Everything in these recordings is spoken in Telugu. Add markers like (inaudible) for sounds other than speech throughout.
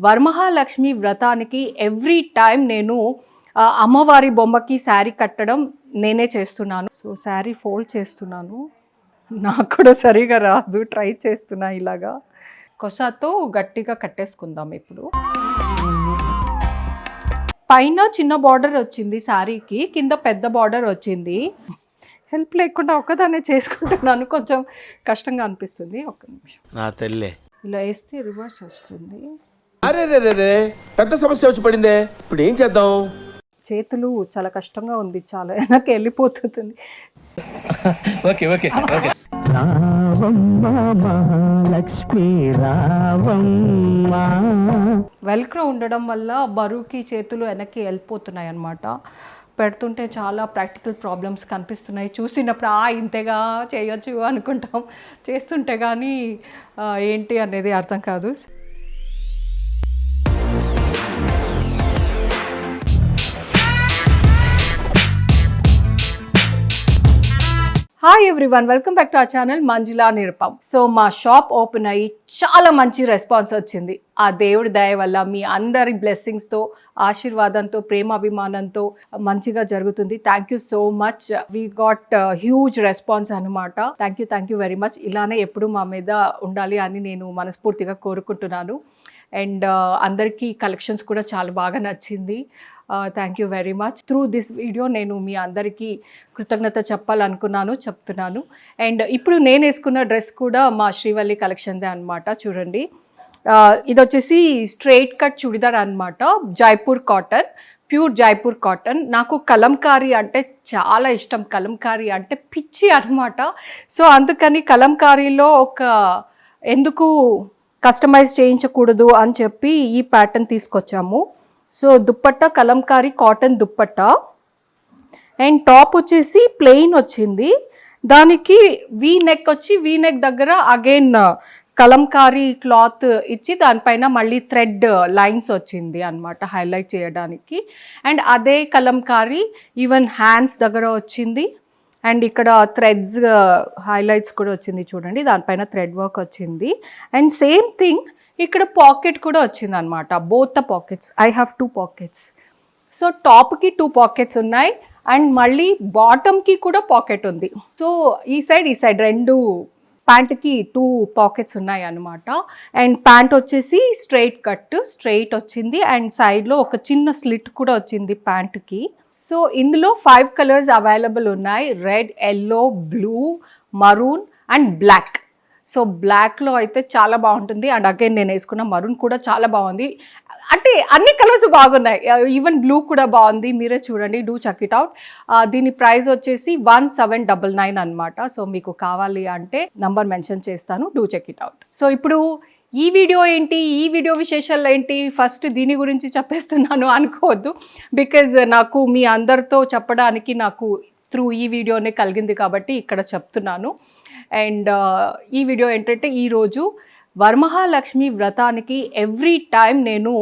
వరమహాలక్ష్మి వ్రతానికి ఎవ్రీ టైం నేను అమ్మవారి బొమ్మకి శారీ కట్టడం నేనే చేస్తున్నాను. సో శారీ ఫోల్డ్ చేస్తున్నాను. నాకు కూడా సరిగా రాదు. ట్రై చేస్తున్నా ఇలాగా. కొసతో గట్టిగా కట్టేసుకుందాం ఇప్పుడు. పైన చిన్న బార్డర్ వచ్చింది శారీకి కింద పెద్ద బార్డర్ వచ్చింది. హెల్ప్ లేకుండా ఒక్కదాన్నే చేసుకుంటున్నాను. కొంచెం కష్టంగా అనిపిస్తుంది. ఒక్క నిమిషం. ఇలా వేస్తే రివర్స్ వస్తుంది. అరే రే రే రే పెద్ద సమస్య వచ్చి పడిందే. ఇప్పుడు ఏం చేద్దాం? చేతులు చాలా కష్టంగా ఉంది చాలా వెనక్కి వెళ్ళిపోతుంది. Okay okay okay. రావమ్మ మహాలక్ష్మి రావమ్మ. వెల్క్రో ఉండడం వల్ల బరువుకి చేతులు వెనక్కి వెళ్ళిపోతున్నాయి అన్నమాట పెడుతుంటే చాలా ప్రాక్టికల్ ప్రాబ్లమ్స్ కనిపిస్తున్నాయి. చూసినప్పుడు ఆ ఇంతేగా చేయొచ్చు అనుకుంటాం. చేస్తుంటే కానీ ఏంటి అనేది అర్థం కాదు. Hi everyone welcome back to our channel Manjula Nirupam so మా షాప్ ఓపెన్ అయ్యి చాలా మంచి రెస్పాన్స్ వచ్చింది. ఆ దేవుడి దయ వల్ల మీ అందరి బ్లెస్సింగ్స్తో ఆశీర్వాదంతో ప్రేమాభిమానంతో మంచిగా జరుగుతుంది. Thank you so much we got huge response అనమాట thank you thank you very much ఇలానే ఎప్పుడు మా మీద ఉండాలి అని నేను మనస్ఫూర్తిగా కోరుకుంటున్నాను. అండ్ uh, అందరికీ కలెక్షన్స్ కూడా చాలా బాగా నచ్చింది. Thank you very much through this video నేను మీ అందరికీ కృతజ్ఞత చెప్పాలనుకున్నాను చెప్తున్నాను. అండ్ ఇప్పుడు నేను వేసుకున్న డ్రెస్ కూడా మా శ్రీవల్లి కలెక్షన్దే అనమాట చూడండి. ఇది వచ్చేసి స్ట్రైట్ కట్ చుడిదార్ అనమాట Jaipur cotton pure Jaipur cotton నాకు కలంకారీ అంటే చాలా ఇష్టం కలంకారీ అంటే పిచ్చి అనమాట సో అందుకని కలంకారీలో ఒక ఎందుకు కస్టమైజ్ చేయించకూడదు అని చెప్పి ఈ ప్యాటర్న్ తీసుకొచ్చాము. So dupatta Kalamkari cotton dupatta. And top వచ్చేసి ప్లెయిన్ వచ్చింది. దానికి వీ నెక్ వచ్చి వీ నెక్ దగ్గర అగైన్ కలంకారీ క్లాత్ ఇచ్చి దానిపైన మళ్ళీ థ్రెడ్ లైన్స్ వచ్చింది అన్నమాట హైలైట్ చేయడానికి. అండ్ అదే కలంకారీ ఈవెన్ హ్యాండ్స్ దగ్గర వచ్చింది. అండ్ ఇక్కడ థ్రెడ్స్ హైలైట్స్ కూడా వచ్చింది చూడండి దానిపైన థ్రెడ్ వర్క్ వచ్చింది. అండ్ సేమ్ థింగ్ ఇక్కడ పాకెట్ కూడా వచ్చింది అనమాట both the pockets I have two pockets so టాప్కి two pockets ఉన్నాయి. అండ్ మళ్ళీ బాటమ్కి కూడా పాకెట్ ఉంది. సో ఈ సైడ్ ఈ సైడ్ రెండు ప్యాంట్కి టూ పాకెట్స్ ఉన్నాయి అనమాట అండ్ ప్యాంట్ వచ్చేసి స్ట్రైట్ కట్ స్ట్రైట్ వచ్చింది. అండ్ సైడ్లో ఒక చిన్న స్లిట్ కూడా వచ్చింది ప్యాంట్కి సో ఇందులో ఫైవ్ కలర్స్ అవైలబుల్ ఉన్నాయి. Red yellow blue maroon and black so బ్లాక్లో అయితే చాలా బాగుంటుంది. అండ్ అగైన్ నేను వేసుకున్న మరూన్ కూడా చాలా బాగుంది. అంటే అన్ని కలర్స్ బాగున్నాయి. ఈవెన్ బ్లూ కూడా బాగుంది. మీరే చూడండి. Do check it out. దీని ప్రైస్ వచ్చేసి వన్ సెవెన్ డబల్ నైన్ అనమాట సో మీకు కావాలి అంటే నంబర్ మెన్షన్ చేస్తాను. Do check it out. So ఇప్పుడు ఈ వీడియో ఏంటి? ఈ వీడియో విశేషాలు ఏంటి? ఫస్ట్ దీని గురించి చెప్పేస్తున్నాను (laughs) అనుకోవద్దు. బికాజ్ నాకు మీ అందరితో చెప్పడానికి నాకు త్రూ ఈ వీడియోనే కలిగింది కాబట్టి ఇక్కడ చెప్తున్నాను. అండ్ ఈ వీడియో ఏంటంటే ఈరోజు వరమహాలక్ష్మి వ్రతానికి ఎవ్రీ టైం నేను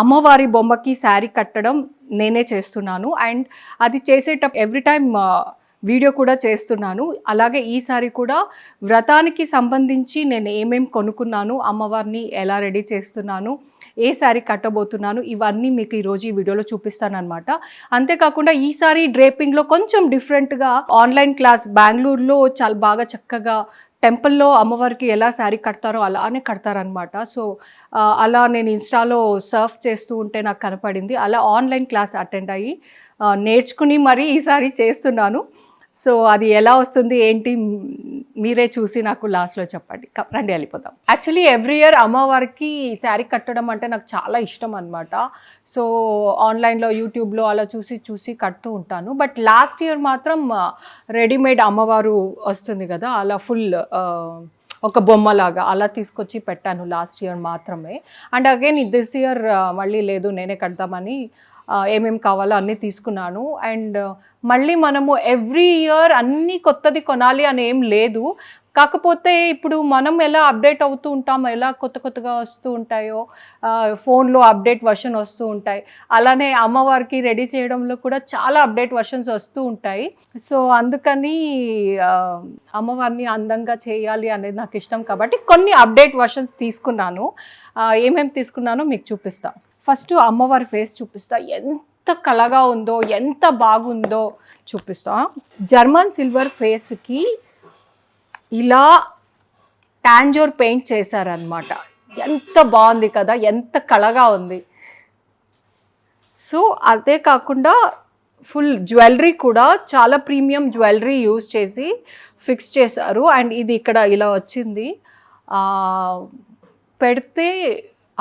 అమ్మవారి బొమ్మకి శారీ కట్టడం నేనే చేస్తున్నాను. అండ్ అది చేసేటప్పుడు ఎవ్రీ టైం వీడియో కూడా చేస్తున్నాను. అలాగే ఈసారి కూడా వ్రతానికి సంబంధించి నేను ఏమేమి కొనుక్కున్నాను అమ్మవారిని ఎలా రెడీ చేస్తున్నాను ఏ శారీ కట్టబోతున్నాను ఇవన్నీ మీకు ఈరోజు ఈ వీడియోలో చూపిస్తాను అనమాట అంతేకాకుండా ఈసారి డ్రేపింగ్లో కొంచెం డిఫరెంట్గా ఆన్లైన్ క్లాస్ బెంగళూరులో చాలా బాగా చక్కగా టెంపుల్లో అమ్మవారికి ఎలా శారీ కడతారో అలానే కడతారనమాట సో అలా నేను ఇన్స్టాలో సర్ఫ్ చేస్తూ ఉంటే నాకు కనపడింది. అలా ఆన్లైన్ క్లాస్ అటెండ్ అయ్యి నేర్చుకుని మరీ ఈసారి చేస్తున్నాను. సో అది ఎలా వస్తుంది ఏంటి మీరే చూసి నాకు లాస్ట్లో చెప్పండి. రండి వెళ్ళిపోదాం. యాక్చువల్లీ ఎవ్రీ ఇయర్ అమ్మవారికి శారీ కట్టడం అంటే నాకు చాలా ఇష్టం అనమాట సో ఆన్లైన్లో యూట్యూబ్లో అలా చూసి చూసి కడుతూ ఉంటాను. బట్ లాస్ట్ ఇయర్ మాత్రం రెడీమేడ్ అమ్మవారు వస్తుంది కదా అలా ఫుల్ ఒక బొమ్మలాగా అలా తీసుకొచ్చి పెట్టాను లాస్ట్ ఇయర్ మాత్రమే. అండ్ అగైన్ దిస్ ఇయర్ మళ్ళీ లేదు నేనే కడతామని ఏమేమి కావాలో అన్నీ తీసుకున్నాను. అండ్ మళ్ళీ మనము ఎవ్రీ ఇయర్ అన్నీ కొత్తది కొనాలి అని ఏం లేదు. కాకపోతే ఇప్పుడు మనం ఎలా అప్డేట్ అవుతూ ఉంటాం ఎలా కొత్త కొత్తగా వస్తూ ఉంటాయో ఫోన్లో అప్డేట్ వర్షన్ వస్తూ ఉంటాయి. అలానే అమ్మవారికి రెడీ చేయడంలో కూడా చాలా అప్డేట్ వర్షన్స్ వస్తూ ఉంటాయి. సో అందుకని అమ్మవారిని అందంగా చేయాలి అనేది నాకు ఇష్టం. కాబట్టి కొన్ని అప్డేట్ వర్షన్స్ తీసుకున్నాను. ఏమేమి తీసుకున్నానో మీకు చూపిస్తాను ఫస్ట్ అమ్మవారి ఫేస్ చూపిస్తా. ఎంత కళగా ఉందో ఎంత బాగుందో చూపిస్తా. జర్మన్ సిల్వర్ ఫేస్కి ఇలా టాంజోర్ పెయింట్ చేశారనమాట ఎంత బాగుంది కదా ఎంత కళగా ఉంది. సో అదే కాకుండా ఫుల్ జ్యువెలరీ కూడా చాలా ప్రీమియం జ్యువెలరీ యూజ్ చేసి ఫిక్స్ చేశారు. అండ్ ఇది ఇక్కడ ఇలా వచ్చింది. పెడితే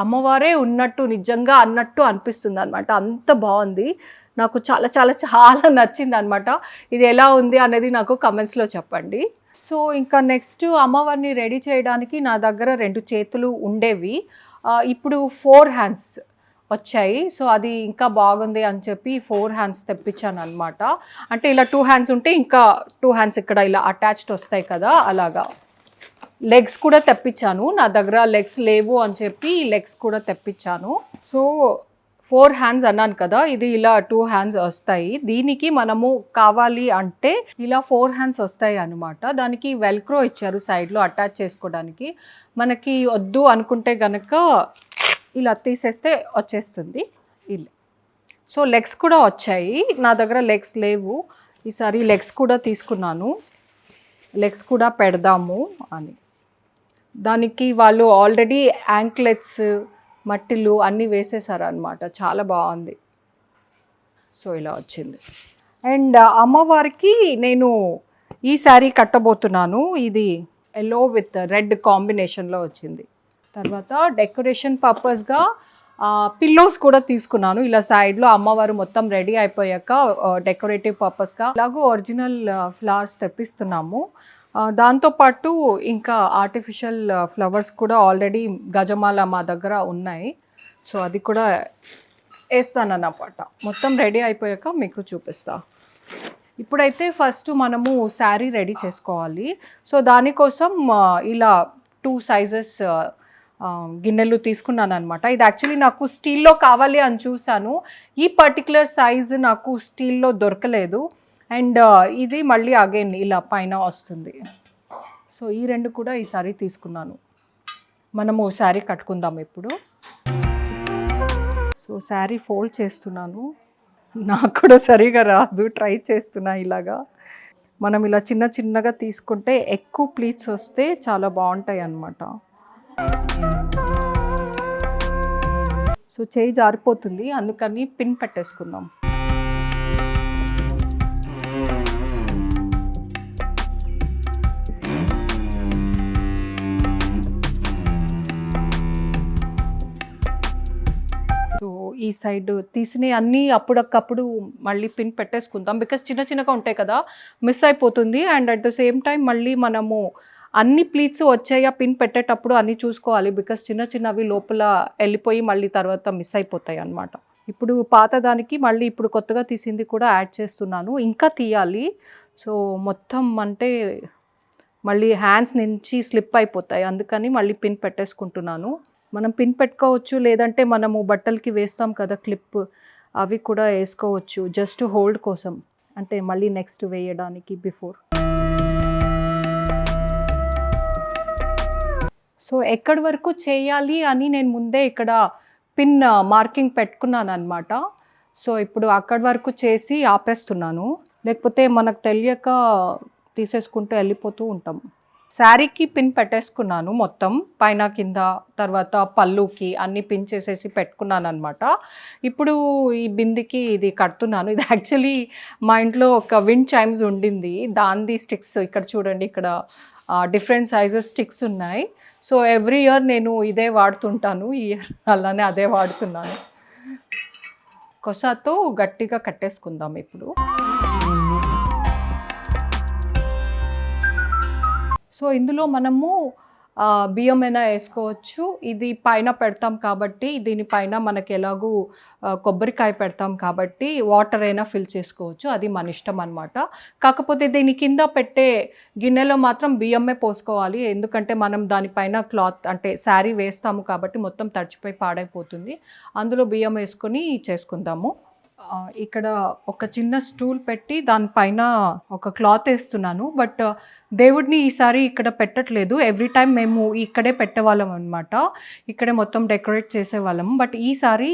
అమ్మవారే ఉన్నట్టు నిజంగా అన్నట్టు అనిపిస్తుంది అనమాట అంత బాగుంది. నాకు చాలా చాలా చాలా (laughs) నచ్చింది అనమాట ఇది ఎలా ఉంది అనేది నాకు కమెంట్స్లో చెప్పండి. సో ఇంకా నెక్స్ట్ అమ్మవారిని రెడీ చేయడానికి నా దగ్గర రెండు చేతులు ఉండేవి. ఇప్పుడు ఫోర్ హ్యాండ్స్ వచ్చాయి. సో అది ఇంకా బాగుంది అని చెప్పి ఫోర్ హ్యాండ్స్ తెప్పించాను అనమాట అంటే ఇలా టూ హ్యాండ్స్ ఉంటే ఇంకా టూ హ్యాండ్స్ ఇక్కడ ఇలా అటాచ్డ్ వస్తాయి కదా అలాగా. లెగ్స్ కూడా తెప్పించాను. నా దగ్గర లెగ్స్ లేవు అని చెప్పి లెగ్స్ కూడా తెప్పించాను. సో ఫోర్ హ్యాండ్స్ అన్నాను కదా ఇది ఇలా టూ హ్యాండ్స్ వస్తాయి. దీనికి మనము కావాలి అంటే ఇలా ఫోర్ హ్యాండ్స్ వస్తాయి అనమాట దానికి వెల్క్రో ఇచ్చారు సైడ్లో అటాచ్ చేసుకోవడానికి. మనకి వద్దు అనుకుంటే గనక ఇలా తీసేస్తే వచ్చేస్తుంది. ఇలా సో లెగ్స్ కూడా వచ్చాయి. నా దగ్గర లెగ్స్ లేవు. ఈసారి లెగ్స్ కూడా తీసుకున్నాను. లెగ్స్ కూడా పెడదాము అని. దానికి వాళ్ళు ఆల్రెడీ యాంక్లెట్స్ మట్టిలు అన్నీ వేసేసారు అనమాట చాలా బాగుంది. సో ఇలా వచ్చింది. అండ్ అమ్మవారికి నేను ఈ శారీ కట్టబోతున్నాను. ఇది ఎల్లో విత్ రెడ్ కాంబినేషన్లో వచ్చింది. తర్వాత డెకరేషన్ పర్పస్గా పిల్లోస్ కూడా తీసుకున్నాను. ఇలా సైడ్లో అమ్మవారు మొత్తం రెడీ అయిపోయాక డెకరేటివ్ పర్పస్గా అలాగూ ఒరిజినల్ ఫ్లవర్స్ తెప్పిస్తున్నాము. దాంతోపాటు ఇంకా ఆర్టిఫిషియల్ ఫ్లవర్స్ కూడా ఆల్రెడీ గజమాల మా దగ్గర ఉన్నాయి. సో అది కూడా వేస్తానన్నమాట మొత్తం రెడీ అయిపోయాక మీకు చూపిస్తా. ఇప్పుడైతే ఫస్ట్ మనము శారీ రెడీ చేసుకోవాలి. సో దానికోసం ఇలా టూ సైజెస్ గిన్నెలు తీసుకున్నాను అనమాట ఇది యాక్చువల్లీ నాకు స్టీల్లో కావాలి అని చూశాను. ఈ పర్టికులర్ సైజు నాకు స్టీల్లో దొరకలేదు. అండ్ ఇది మళ్ళీ అగైన్ ఇలా పైన వస్తుంది. సో ఈ రెండు కూడా ఈసారి తీసుకున్నాను. మనము శారీ కట్టుకుందాం ఇప్పుడు. సో శారీ ఫోల్డ్ చేస్తున్నాను. నాకు కూడా సరిగా రాదు. ట్రై చేస్తున్నా ఇలాగా. మనం ఇలా చిన్న చిన్నగా తీసుకుంటే ఎక్కువ ప్లీట్స్ వస్తే చాలా బాగుంటాయి అన్నమాట. సో చేయి జారిపోతుంది. అందుకని పిన్ పెట్టేసుకుందాం. ఈ సైడ్ తీసినవి అన్నీ అప్పుడప్పుడు మళ్ళీ పిన్ పెట్టేసుకుందాం. బికాస్ చిన్న చిన్నగా ఉంటాయి కదా మిస్ అయిపోతుంది. And at the same time మళ్ళీ మనము అన్ని ప్లీట్స్ వచ్చాయా పిన్ పెట్టేటప్పుడు అన్నీ చూసుకోవాలి. బికాస్ చిన్న చిన్నవి లోపల వెళ్ళిపోయి మళ్ళీ తర్వాత మిస్ అయిపోతాయి అన్నమాట. ఇప్పుడు పాత దానికి మళ్ళీ ఇప్పుడు కొత్తగా తీసింది కూడా యాడ్ చేస్తున్నాను. ఇంకా తీయాలి. సో మొత్తం అంటే మళ్ళీ హ్యాండ్స్ నుంచి స్లిప్ అయిపోతాయి. అందుకని మళ్ళీ పిన్ పెట్టేసుకుంటున్నాను. మనం పిన్ పెట్టుకోవచ్చు లేదంటే మనము బట్టలకి వేస్తాం కదా క్లిప్ అవి కూడా వేసుకోవచ్చు. జస్ట్ హోల్డ్ కోసం. అంటే మళ్ళీ నెక్స్ట్ వేయడానికి బిఫోర్ సో ఎక్కడి వరకు చేయాలి అని నేను ముందే ఇక్కడ పిన్ మార్కింగ్ uh, పెట్టుకున్నాను అనమాట సో ఇప్పుడు అక్కడి వరకు చేసి ఆపేస్తున్నాను. లేకపోతే మనకు తెలియక తీసేసుకుంటూ వెళ్ళిపోతూ ఉంటాం. శారీకి పిన్ పెట్టేసుకున్నాను మొత్తం పైన కింద తర్వాత పళ్ళుకి అన్ని పిన్ చేసేసి పెట్టుకున్నాను అనమాట ఇప్పుడు ఈ బిందికి ఇది కడుతున్నాను. ఇది యాక్చువల్లీ మా ఇంట్లో ఒక విండ్ చైమ్స్ ఉండింది. దాంది స్టిక్స్ ఇక్కడ చూడండి ఇక్కడ డిఫరెంట్ సైజెస్ స్టిక్స్ ఉన్నాయి. సో ఎవ్రీ ఇయర్ నేను ఇదే వాడుతుంటాను. ఈ ఇయర్ అలానే అదే వాడుతున్నాను. కొసతో గట్టిగా కట్టేసుకుందాం ఇప్పుడు. సో ఇందులో మనము బియ్యం అయినా వేసుకోవచ్చు. ఇది పైన పెడతాం కాబట్టి దీనిపైన మనకి ఎలాగూ కొబ్బరికాయ పెడతాం కాబట్టి వాటర్ అయినా ఫిల్ చేసుకోవచ్చు. అది మన ఇష్టం అనమాట కాకపోతే దీని కింద పెట్టే గిన్నెలో మాత్రం బియ్యమే పోసుకోవాలి. ఎందుకంటే మనం దానిపైన క్లాత్ అంటే శారీ వేస్తాము కాబట్టి మొత్తం తడిచిపోయి పాడైపోతుంది. అందులో బియ్యం వేసుకొని చేసుకుందాము. ఇక్కడ ఒక చిన్న స్టూల్ పెట్టి దానిపైన ఒక క్లాత్ వేస్తున్నాను. బట్ దేవుడిని ఈసారి ఇక్కడ పెట్టట్లేదు. ఎవ్రీ టైం మేము ఇక్కడే పెట్టేవాళ్ళం అనమాట ఇక్కడే మొత్తం డెకరేట్ చేసేవాళ్ళం. బట్ ఈసారి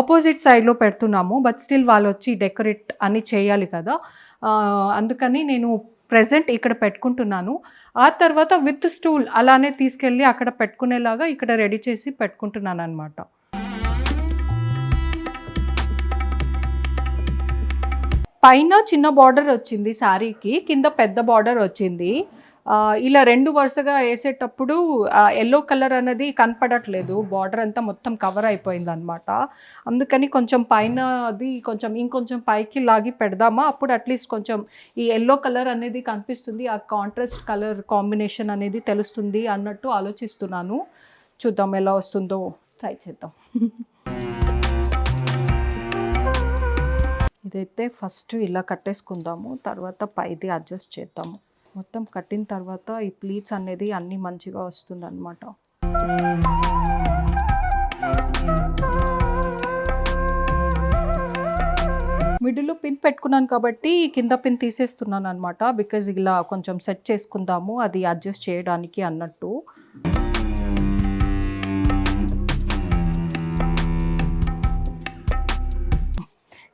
ఆపోజిట్ సైడ్లో పెడుతున్నాము. బట్ స్టిల్ వాళ్ళు వచ్చి డెకరేట్ అని చేయాలి కదా. అందుకని నేను ప్రజెంట్ ఇక్కడ పెట్టుకుంటున్నాను. ఆ తర్వాత విత్ స్టూల్ అలానే తీసుకెళ్ళి అక్కడ పెట్టుకునేలాగా ఇక్కడ రెడీ చేసి పెట్టుకుంటున్నాను అనమాట పైన చిన్న బార్డర్ వచ్చింది శారీకి కింద పెద్ద బార్డర్ వచ్చింది. ఇలా రెండు వరుసగా వేసేటప్పుడు ఎల్లో కలర్ అనేది కనపడట్లేదు. బార్డర్ అంతా మొత్తం కవర్ అయిపోయింది అనమాట అందుకని కొంచెం పైన అది కొంచెం ఇంకొంచెం పైకి లాగి పెడదామా? అప్పుడు అట్లీస్ట్ కొంచెం ఈ ఎల్లో కలర్ అనేది కనిపిస్తుంది. ఆ కాంట్రాస్ట్ కలర్ కాంబినేషన్ అనేది తెలుస్తుంది అన్నట్టు ఆలోచిస్తున్నాను. చూద్దాం ఎలా వస్తుందో ట్రై చేద్దాం. (laughs) ఇదైతే ఫస్ట్ ఇలా కట్టేసుకుందాము తర్వాత పైది అడ్జస్ట్ చేద్దాము. మొత్తం కట్టిన తర్వాత ఈ ప్లీట్స్ అనేది అన్నీ మంచిగా వస్తుందన్నమాట. మిడిల్లో పిన్ పెట్టుకున్నాను కాబట్టి కింద పిన్ తీసేస్తున్నాను అనమాట బికాజ్ ఇలా కొంచెం సెట్ చేసుకుందాము అది అడ్జస్ట్ చేయడానికి అన్నట్టు.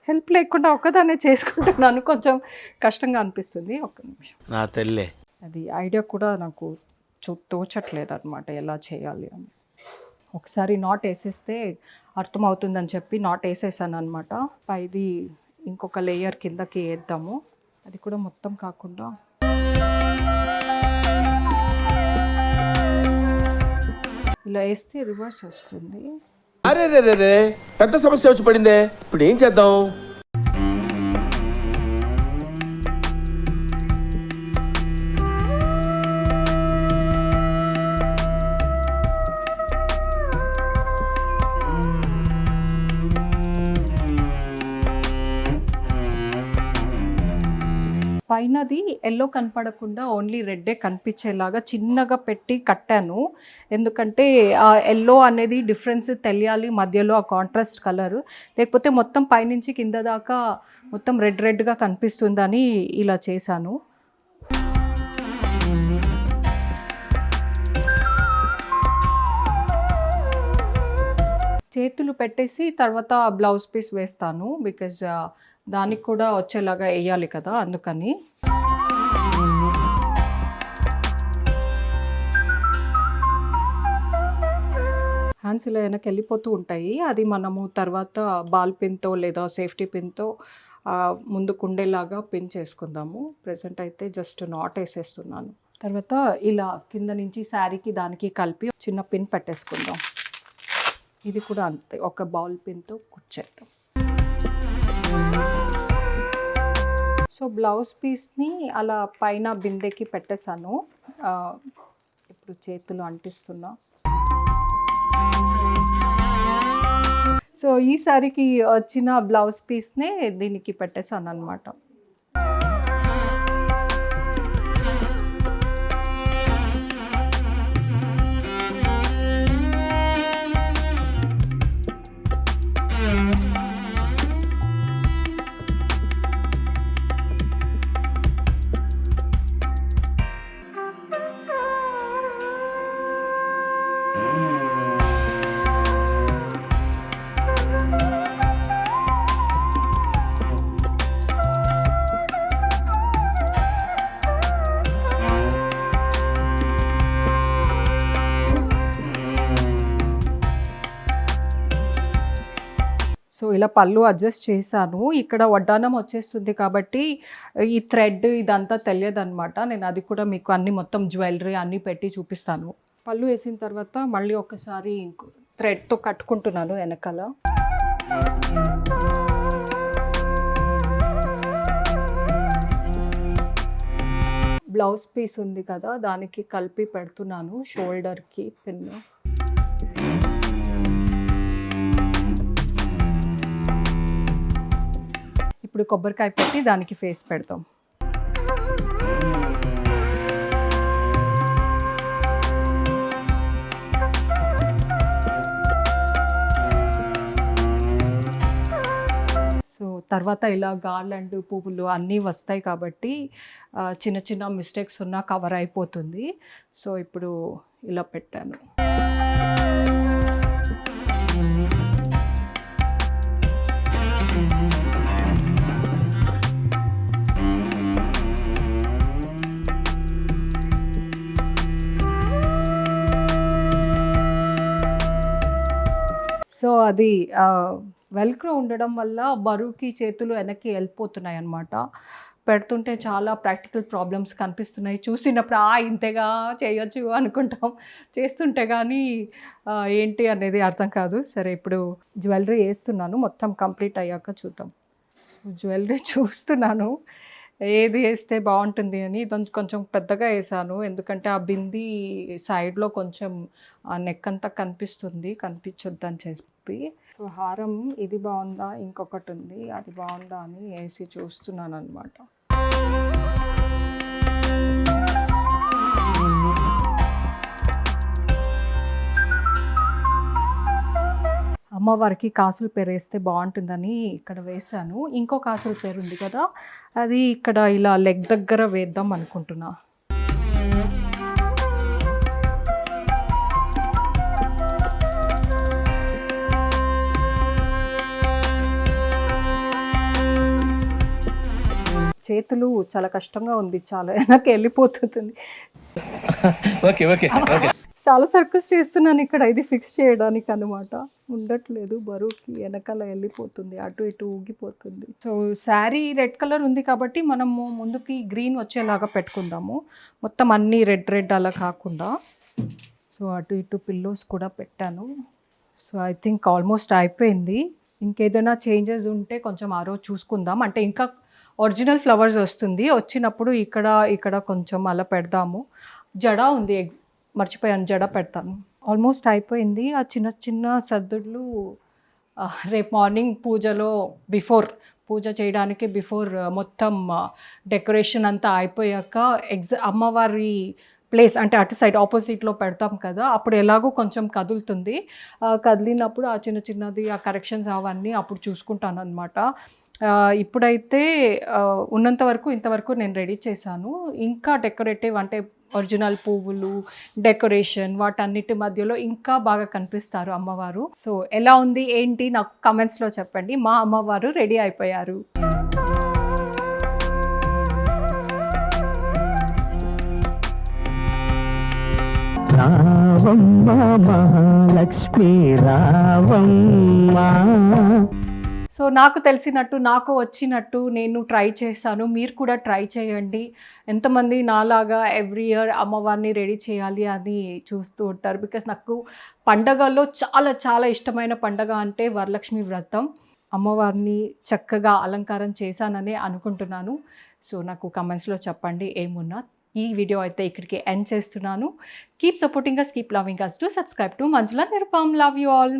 హెల్ప్ లేకుండా ఒక్కదాన్నే చేసుకుంటున్నాను. కొంచెం కష్టంగా అనిపిస్తుంది. ఒక్క నిమిషం. నా తల్లే. అది ఐడియా కూడా నాకు చూ తోచట్లేదు అనమాట ఎలా చేయాలి అని. ఒకసారి నాట్ వేసేస్తే అర్థమవుతుందని చెప్పి నాట్ వేసేసాను అనమాట పైది ఇంకొక లేయర్ కిందకి వేద్దాము. అది కూడా మొత్తం కాకుండా. ఇలా వేస్తే రివర్స్ వస్తుంది. అరే రే రే పెద్ద సమస్య వచ్చి పడిందే. ఇప్పుడు ఏం చేద్దాం? పైనది ఎల్లో కనపడకుండా ఓన్లీ రెడ్డే కనిపించేలాగా చిన్నగా పెట్టి కట్టాను. ఎందుకంటే ఆ ఎల్లో అనేది డిఫరెన్స్ తెలియాలి మధ్యలో ఆ కాంట్రాస్ట్ కలర్. లేకపోతే మొత్తం పైనుంచి కింద దాకా మొత్తం రెడ్ రెడ్గా కనిపిస్తుందని ఇలా చేశాను. చేతులు పెట్టేసి తర్వాత బ్లౌజ్ పీస్ వేస్తాను బికాజ్ దానికి కూడా వచ్చేలాగా వేయాలి కదా అందుకని. హ్యాండ్స్ ఇలా వెనక్కి వెళ్ళిపోతూ ఉంటాయి. అది మనము తర్వాత బాల్ పిన్తో లేదా సేఫ్టీ పిన్తో ముందుకు ఉండేలాగా పిన్ చేసుకుందాము. ప్రజెంట్ అయితే జస్ట్ నాట్ వేసేస్తున్నాను. తర్వాత ఇలా కింద నుంచి శారీకి దానికి కలిపి చిన్న పిన్ పెట్టేసుకుందాం. ఇది కూడా అంతే ఒక బౌల్ పిన్తో కుచ్చేద్దాం సో బ్లౌజ్ పీస్ని అలా పైన బిందెకి పెట్టేశాను. ఇప్పుడు చేతులు అంటిస్తున్నా. సో ఈ సారికి వచ్చిన బ్లౌజ్ పీస్నే దీనికి పెట్టేశాను అనమాట ఇలా పళ్ళు అడ్జస్ట్ చేశాను. ఇక్కడ వడ్డానం వచ్చేస్తుంది కాబట్టి ఈ థ్రెడ్ ఇదంతా తెలియదు నేను అది కూడా మీకు అన్ని మొత్తం జ్యువెలరీ అన్నీ పెట్టి చూపిస్తాను. పళ్ళు వేసిన తర్వాత మళ్ళీ ఒకసారి థ్రెడ్తో కట్టుకుంటున్నాను వెనకాల. బ్లౌజ్ పీస్ ఉంది కదా దానికి కలిపి పెడుతున్నాను. షోల్డర్కి పిన్ను. ఇప్పుడు కొబ్బరికాయ పెట్టి దానికి ఫేస్ పెడతాం. సో తర్వాత ఇలా గార్లండ్ పువ్వులు అన్నీ వస్తాయి కాబట్టి చిన్న చిన్న మిస్టేక్స్ ఉన్నా కవర్ అయిపోతుంది. సో ఇప్పుడు ఇలా పెట్టాను. సో అది వెల్క్రో ఉండడం వల్ల బరువుకి చేతులు వెనక్కి వెళ్ళిపోతున్నాయి అన్నమాట. పెడుతుంటే చాలా ప్రాక్టికల్ ప్రాబ్లమ్స్ కనిపిస్తున్నాయి. చూసినప్పుడు ఆ ఇంతేగా చేయొచ్చు అనుకుంటాం. చేస్తుంటే కానీ ఏంటి అనేది అర్థం కాదు. సరే ఇప్పుడు జ్యువెలరీ వేస్తున్నాను. మొత్తం కంప్లీట్ అయ్యాక చూద్దాం. జ్యువెలరీ చూస్తున్నాను. ఏది వేస్తే బాగుంటుంది అని ఇదొంచెం కొంచెం పెద్దగా వేసాను. ఎందుకంటే ఆ బింది సైడ్లో కొంచెం ఆ నెక్ అంతా కనిపిస్తుంది అని చెప్పి. సో హారం ఇది బాగుందా? ఇంకొకటి ఉంది. అది బాగుందా అని వేసి చూస్తున్నాను అనమాట అమ్మవారికి కాసుల పేరు వేస్తే బాగుంటుందని ఇక్కడ వేశాను. ఇంకో కాసుల పేరు ఉంది కదా అది ఇక్కడ ఇలా లెగ్ దగ్గర వేద్దాం అనుకుంటున్నా. చేతులు చాలా కష్టంగా ఉంది చాలా వెనక్కి వెళ్ళిపోతుంది. (laughs) Okay okay okay. చాలా సర్కస్ చేస్తున్నాను ఇక్కడ. ఇది ఫిక్స్ చేయడానికి అనమాట ఉండట్లేదు. బరువుకి వెనకాల వెళ్ళిపోతుంది. అటు ఇటు ఊగిపోతుంది. సో శారీ రెడ్ కలర్ ఉంది కాబట్టి మనము ముందుకి గ్రీన్ వచ్చేలాగా పెట్టుకుందాము. మొత్తం అన్నీ రెడ్ రెడ్ అలా కాకుండా. సో అటు ఇటు పిల్లోస్ కూడా పెట్టాను. సో ఐ థింక్ ఆల్మోస్ట్ అయిపోయింది. ఇంకేదైనా చేంజెస్ ఉంటే కొంచెం ఆ రోజు చూసుకుందాం. అంటే ఇంకా ఒరిజినల్ ఫ్లవర్స్ వస్తుంది. వచ్చినప్పుడు ఇక్కడ ఇక్కడ కొంచెం అలా పెడదాము. జడ ఉంది. ఎగ్జ్ మర్చిపోయాను జడ పెడతాను. ఆల్మోస్ట్ అయిపోయింది. ఆ చిన్న చిన్న సర్దుళ్ళు రేపు మార్నింగ్ పూజలో బిఫోర్ పూజ చేయడానికి బిఫోర్ మొత్తం డెకరేషన్ అంతా అయిపోయాక ఎగ్జ అమ్మవారి ప్లేస్ అంటే అటు సైడ్ ఆపోజిట్లో పెడతాం కదా అప్పుడు ఎలాగో కొంచెం కదులుతుంది. కదిలినప్పుడు ఆ చిన్న చిన్నది ఆ కరెక్షన్స్ అవన్నీ అప్పుడు చూసుకుంటాను అనమాట ఇప్పుడైతే ఉన్నంత వరకు ఇంతవరకు నేను రెడీ చేశాను. ఇంకా డెకరేటివ్ అంటే ఒరిజినల్ పువ్వులు డెకరేషన్ వాటన్నిటి మధ్యలో ఇంకా బాగా కనిపిస్తారు అమ్మవారు. సో ఎలా ఉంది ఏంటి నాకు కమెంట్స్లో చెప్పండి. మా అమ్మవారు రెడీ అయిపోయారు. రావమ్మ మహాలక్ష్మి రావమ్మ. సో నాకు తెలిసినట్టు నాకు వచ్చినట్టు నేను ట్రై చేశాను. మీరు కూడా ట్రై చేయండి. ఎంతమంది నాలాగా ఎవ్రీ ఇయర్ అమ్మవారిని రెడీ చేయాలి అని చూస్తూ ఉంటారు. బికాస్ నాకు పండగల్లో చాలా చాలా ఇష్టమైన పండగ అంటే వరలక్ష్మి వ్రతం. అమ్మవారిని చక్కగా అలంకారం చేశానని అనుకుంటున్నాను. సో నాకు కమెంట్స్లో చెప్పండి ఏమున్నా. ఈ వీడియో అయితే ఇక్కడికి ఎండ్ చేస్తున్నాను. Keep supporting us keep loving us to subscribe to Manjula Nirupam love you all